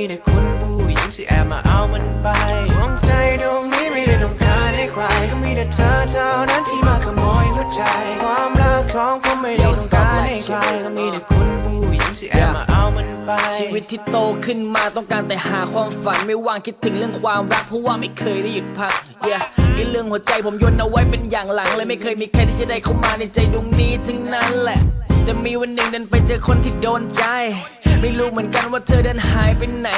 มีแต่คุณผู้หญิงที่แอบมาเอามันไปดวงใจดวงนี้ไม่ได้ต้องการให้ใคร ก็มีแต่เธอเท่านั้นที่มาขโมยหัวใจ ความรักของผมไม่ได้ต้องการให้ใคร ก็มีแต่คุณผู้หญิงที่แอบมาเอามันไป ชีวิตที่โตขึ้นมาต้องการแต่หาความฝันไม่ว่างคิดถึงเรื่องความรักเพราะว่าไม่เคยได้หยุดพัก yeah ไอเรื่องหัวใจผมโยนเอาไว้เป็นอย่างหลังเลยไม่เคยมีใครที่จะได้เข้ามาในใจดวงนี้ทั้งนั้นแหละ จะมีวันหนึ่งเดินไปเจอคนที่โดนใจ ไม่รู้เหมือนกันว่าเธอเดินหายไปไหน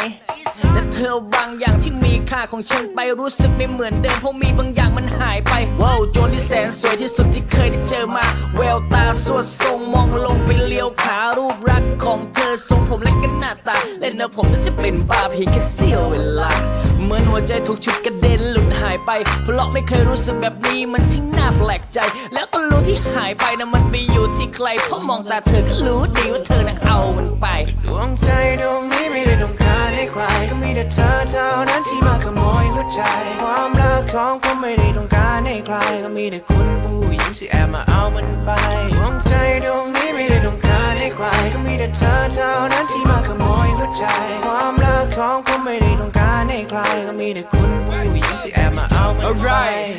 แต่เธอบางอย่างที่มีค่าของฉันไปรู้สึกไม่เหมือนเดิมเพราะมีบางอย่างมันหายไปว้าวโจรที่แสนสวยที่สุดที่เคยได้เจอมา แววตาสวดทรงมองลงไปเลี้ยวขารูปรักของเธอทรงผมและก็หน้าตาเล่นนะผมก็จะเป็นบ้าเพียงแค่เสี้ยวเวลา มือนหัวใจถูกชุดกระเด็นหลุดหายไป เพราะไม่เคยรู้สึกแบบนี้มันช่างน่าแปลกใจ แล้วก็รู้ที่หายไปนะมันไปอยู่ที่ใครเพราะมองตาเธอก็รู้ดีว่าเธอน่ะเอามันไป ดวงใจดวงนี้ไม่ได้ต้องการให้ใครก็มีแต่เธอเท่านั้นที่มาขโมยหัวใจ ความรักของผมไม่ได้ต้องการให้ใครก็มีแต่คุณผู้หญิงที่แอบมาเอามันไป ครก็มีแต่คุณผู้หญิงที่แอบมาเอามันไป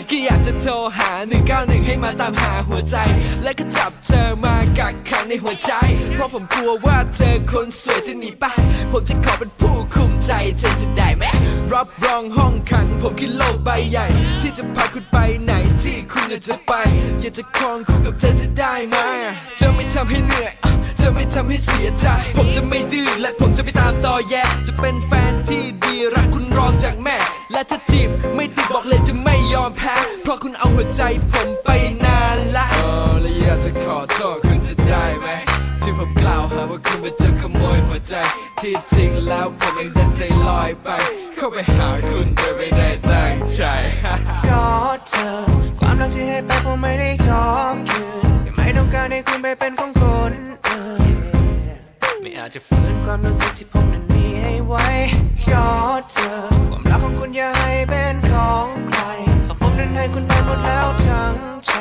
ก็อยากจะโทรหา 191 ให้มาตามหาหัวใจ และก็จับเธอมากักขังในหัวใจ เพราะผมกลัวว่าเธอคนสวยจะหนีไป ผมจะขอเป็นผู้คุมใจเธอจะได้ไหมรับรองห้องขังผมคือโลกใบใหญ่ ที่จะพาคุณไปไหนที่คุณอยากจะไป อยากจะครองคู่กับเธอจะได้ไหมจะไม่ทำให้เหนื่อยจะไม่ทำให้เสียใจ ผมจะไม่ดื้อและผมจะไม่ตามต่อแย่จะเป็นแฟน ถ้าจีบไม่ติดบอกเลยจะไม่ยอมแพ้ เพราะคุณเอาหัวใจผมไปนานละเออและอยากจะขอโทษคุณจะได้ไหม ที่ผมกล่าวหาว่าคุณเป็นเจ้าขโมยหัวใจ ที่จริงแล้วผมเองดันใจลอยไป เข้าไปหาคุณโดยไม่ได้ตั้งใจขอเธอ ความรักที่ให้ไปผมไม่ได้ขอคืนยังไม่ต้องการให้คุณไปเป็นของคนอื่นไม่อาจจะฝืนความรู้สึกที่ผมนั้นมีให้ไว้ขอเธอความรักข อย่าให้เป็นของใครเพราะผมนั้นให้คุณไปหมดแล้วทั้งใจ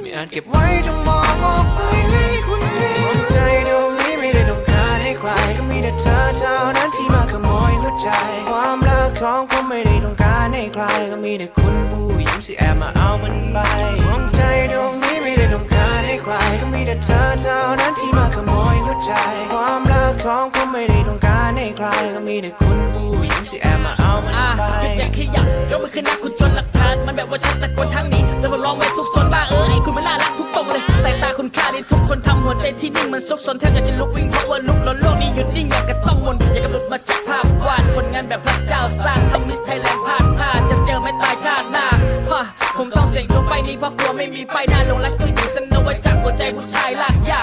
ไม่อาจเก็บไว้ต้องมองออกไปให้คุณเห็นใจดวงนี้ไม่ได้ต้องการให้ใคร ก็มีแต่เธอเท่านั้นที่มาขโมยหัวใจ ความรักของผมไม่ได้ต้องการให้ใคร ก็มีแต่คุณผู้หญิงที่แอบมาเอามันไปดวงใจดวงนี้ไม่ได้ต้องการให้ใคร ก็มีแต่เธอเท่านั้นที่มาขโมยหัวใจ ความรักของผมไม่ได้ต้องการ ให้ใครก็มีแต่คุณผู้หญิงที่แอบมาเอามันอะไปก็อยากขยับยกมือขึ้นนะคุณจนหลักฐาน มันแบบว่าฉันตะโกนทางนี้แล้วผมลองไว้ทุกส่วนบ้างเออไอ้คุณมันน่ารักทุกตรงเลยสายตาคุณค่าที่ทุกคนทำหัวใจที่นิ่งมันซกซนแทบอยากจะลุกวิ่งเพราะว่าลุกล้นโลกนี้หยุดนิ่งอยากกระต้องมนอยากกระหลุดมาจากภาพวาดผลงานแบบพระเจ้าสร้างทำมิสไทยแลนด์พลาดท่าจะเจอไม่ตายชาติหน้าฮะผมต้องเสี่ยงลงไปนี้เพราะกลัวไม่มีไปหน้าลงรักจนถึงสนไว้จากหัวใจผู้ชายลากยา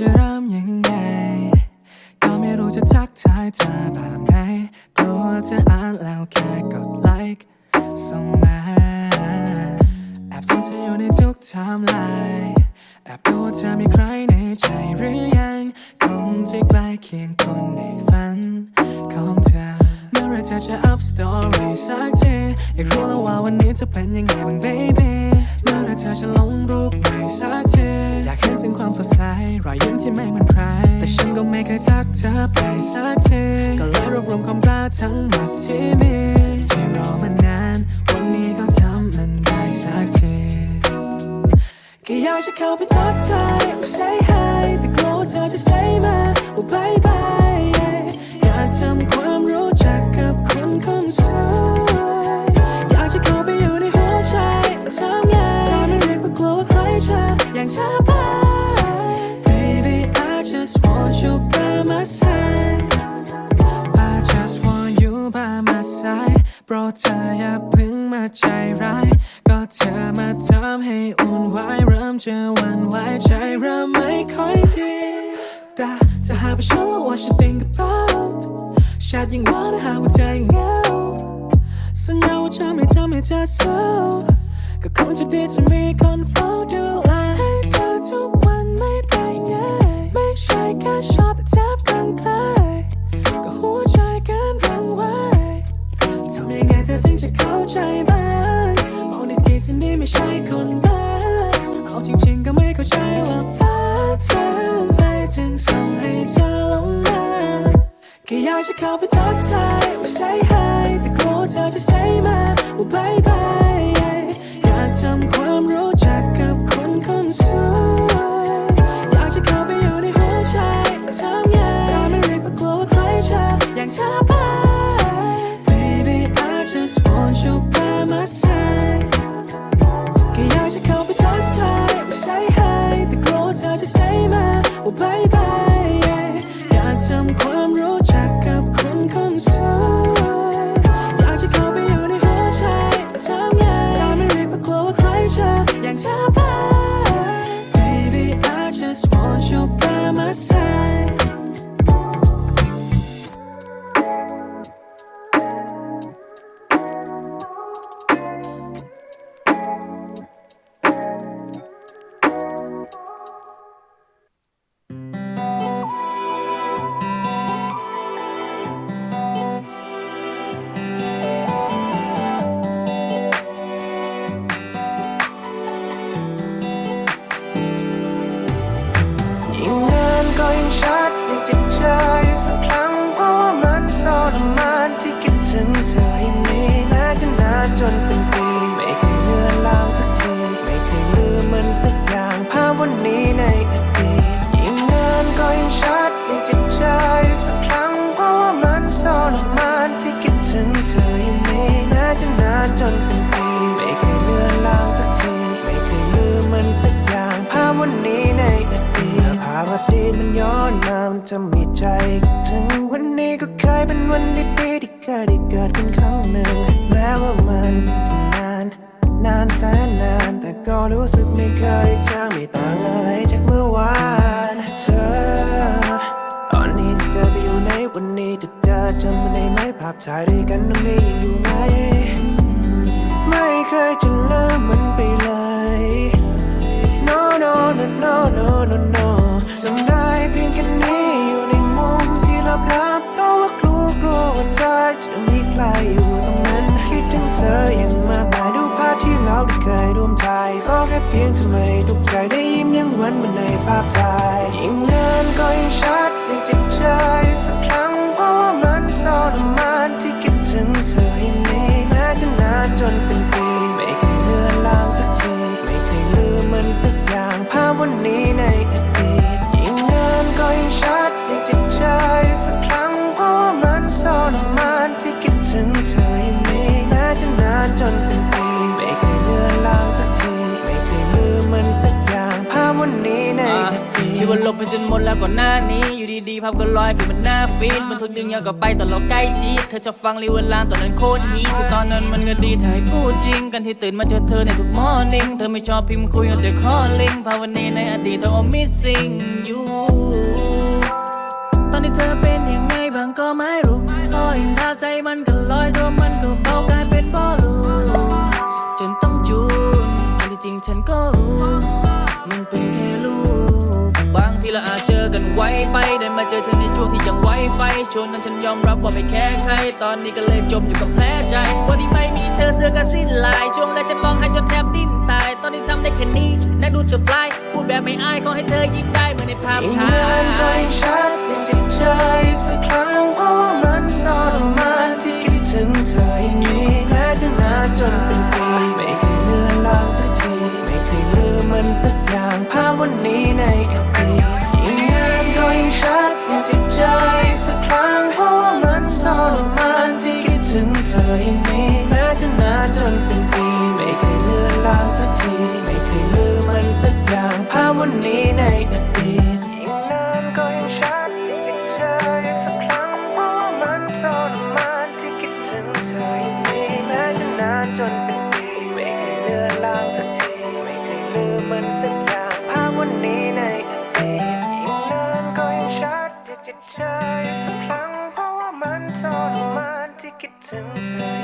จะเริ่มยังไง ก็ไม่รู้จะทักทายเธอแบบไหนตัวเธออ่านแล้วแค่กดไลค์ส่งมา แอบส่งเธออยู่ในทุกไทม์ไลน์แอบดูเธอมีใครในใจหรือยังคนที่ใกล้เคียงคนในฝันของเธอเมื่อไรเธอจะ up story สักทีอยากรู้แล้วว่าวันนี้จะเป็นยังไงบ้าง baby เมื่อไรเธอจะลงรูปใหม่สักทีอยากเห็นถึงความสดใสรอยยิ้มที่ไม่เหมือนใคร แต่ฉันก็ไม่เคยทักเธอไปสักทีก็เลยรวบรวมความกล้าทั้งหมดที่มีที่รอมานาน วันนี้ก็ทำมันได้สักทีก็อยากจะเข้าไปทักทาย say hi แต่กลัวว่าเธอจะ say มาว่า bye bye อยากทำความรู้จักกับคนคนสวย โปรดเธออย่าพึ่งมาใจร้าย ก็เธอมาทำให้อุ่นวายเริ่มจะหวันไหวใจเริ่มไม่ค่อยดีแต่จะหาไปฉันแล้ว what you think about ชัดยังว่าถ้าหากว่าใจเหงาสัญญาว่าจะไม่ทำให้เธอเศร้าก็คงจะดีจะมีคนเฝ้าดูแล ใช่แค่ชอบแต่แทบกันใกล้ก็หัวใจกินรันไหวทำยังไงเธอจึงจะเข้าใจบ้างมองดีๆสินี่ไม่ใช่คนบ้าเอาจริงๆก็ไม่เข้าใจว่าฟ้าเธอไม่ถึงส่งให้เธอลงมาแค่อยากจะเข้าไปทักทายว่า say hi แต่กลัวเธอจะ say มาว่า bye bye อยากทำความรู้ Baby I just want you by my side เป็นวันดีๆที่เคยได้เกิดขึ้นครั้งหนึ่งแม้ว่ามันนาน นานแสนนาน แต่ก็รู้สึกไม่เคยจางไม่ต่างอะไรจากเมื่อวานเธอตอนนี้เธอไปอยู่ในวันนี้จะเจอจำได้ไหมภาพถ่ายด้วยกันตรงนี้ยังอยู่ไหมไม่เคยจะลืมมันไป ลบไปจนหมดแล้วก่อนหน้านี้ อยู่ดีๆภาพก็ลอยขึ้นบนหน้าฟีดมันถูกดึงย้อนกลับไปตอนเราใกล้ชิด เธอจะฟังรีเวลาตอนนั้นโคตรฮีทคือตอนนั้นมันก็ดีถ้าให้พูดจริง กันที่ตื่นมาเจอเธอในทุกมอร์นิ่งเธอไม่ชอบพิมพ์คุยเอาแต่ข้อลิงภาพวันนี้ในอดีตเธอ all missing you ตอนที่เธอเป็น ไฟช่วงนั้นฉันยอมรับว่าไม่แค่ใคร ตอนนี้ก็เลยจมอยู่กับแผลใจวันที่ไม่มีเธอเสื้อก็สิ้นลาย ช่วงแรกฉันร้องไห้จนแทบดิ้นตาย ตอนนี้ทำได้แค่นี้น่าดูเธอฟลายพูดแบบไม่อายขอให้เธอยิ้มได้เหมือนในภาพถ่าย จนเป็นปีไม่เคยเลือนลางสักทีไม่เคยลืมมันสักอย่างภาพวันนี้ในอดีตยิ่งนานก็ยิ่งชัดที่จิตใจสักครั้งเพราะว่ามันทรมานที่คิดถึงเธอ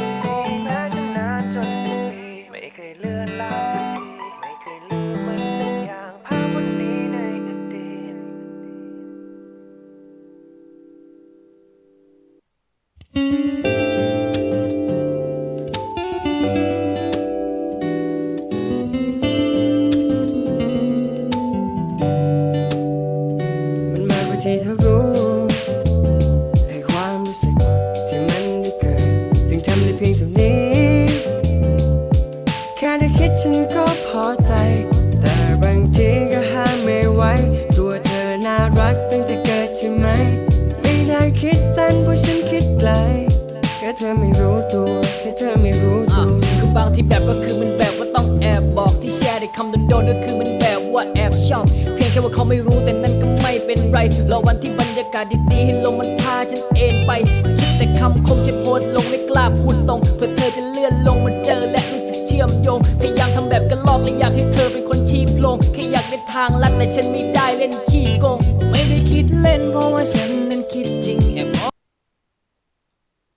แบบก็คือมันแบบว่าต้องแอบบอกที่แชร์ในคำโดนๆก็คือมันแบบว่าแอบชอบ เพียงแค่ว่าเขาไม่รู้แต่นั้นก็ไม่เป็นไรรอวันที่บรรยากาศดีๆให้ลมมันพาฉันเอนไปคิดแต่คำคมใช้โพสลงไม่กล้าพูดตรงเพื่อเธอจะเลื่อนลงมาเจอและรู้สึกเชื่อมโยงพยายามทำแบบกันลอกและอยากให้เธอเป็นคนชี้โพลงแค่อยากได้ทางลัดแต่ฉันไม่ได้เล่นขี้โกงไม่ได้คิดเล่นเพราะว่าฉันนั้นคิดจริง